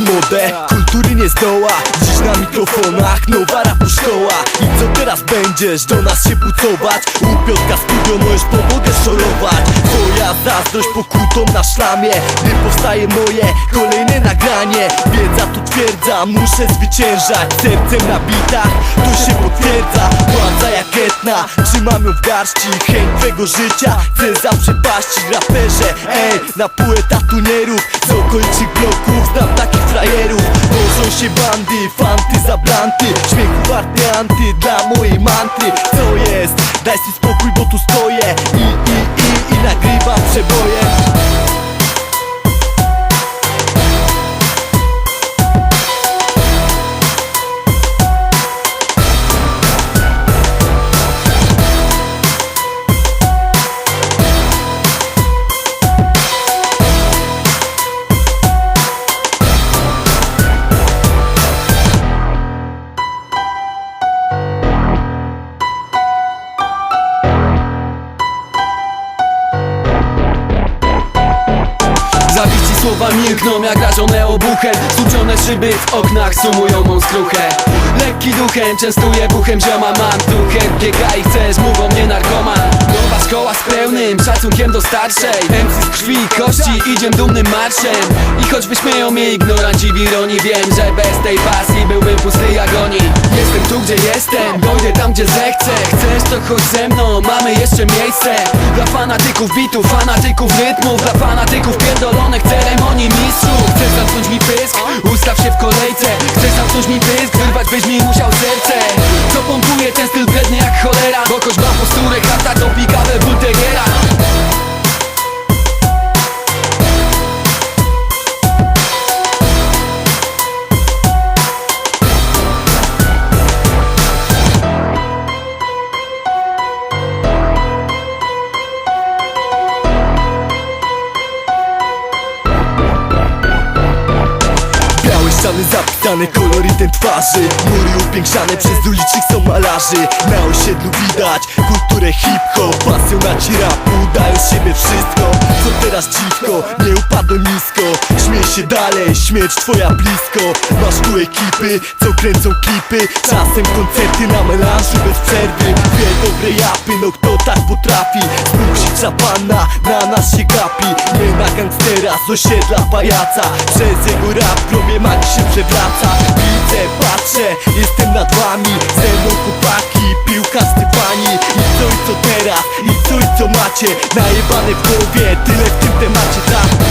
metodę Kultury nie zdoła Dziś na mikrofonach nowa rapu szkoła I co teraz będziesz do nas się pucować? Upiątka studio możesz pomogę szorować. Twoja zazdrość pokutą na szlamie Gdy powstaje moje kolejne nagranie. Wiedza tu twierdza, muszę zwyciężać. Sercem na bitach, to się potwierdza. Władza jak etna, trzymam ją w garści. Chęć twego życia, chcę zaprzepaścić. Raperze, ej, na pół etatu nie rób. Z okolicznych bloków znam się bandy, fanty za blanty. Śmiechu warty anty dla mojej mantry. Co jest? Daj mi spokój, bo tu stoję. I, i, słowa milkną jak rażone obuchem Stłuczone szyby w oknach sumują mą skruchę Lekki duchem, częstuję buchem zioma Mam tu chętnie i chcesz, mówią mnie narkoman. Nowa szkoła z pełnym szacunkiem do starszej. MC z krwi i kości, idziem dumnym marszem. I choćby śmieją mnie ignoranci w ironii Wiem, że bez tej pasji byłbym pusty agonii Jestem tu gdzie jestem, dojdę tam gdzie zechcę. Chcesz to chodź ze mną, mamy jeszcze miejsce. Dla fanatyków bitów, fanatyków rytmów Dla fanatyków ściany zapisane kolorytem twarzy. Mury upiększane przez ulicznych są malarzy Na osiedlu widać kulturę hip-hop. Pasjonaci rapu dają z siebie wszystko Co teraz dziwko, nie upadłem nisko. Śmiej się dalej, śmierć twoja blisko. Masz tu ekipy, co kręcą klipy. Czasem koncerty na melanżu bez przerwy. Dwie dobre japy, no kto tak potrafi? Zmusić szapana, na nas się gapi. Nie na gangstera z osiedla pajaca. Przez jego rap przewraca Widzę, patrzę, jestem nad wami. Ze mną chłopaki, piłka Stefani I co i co teraz, i co i co macie. Najebane w głowie, tyle w tym temacie, tak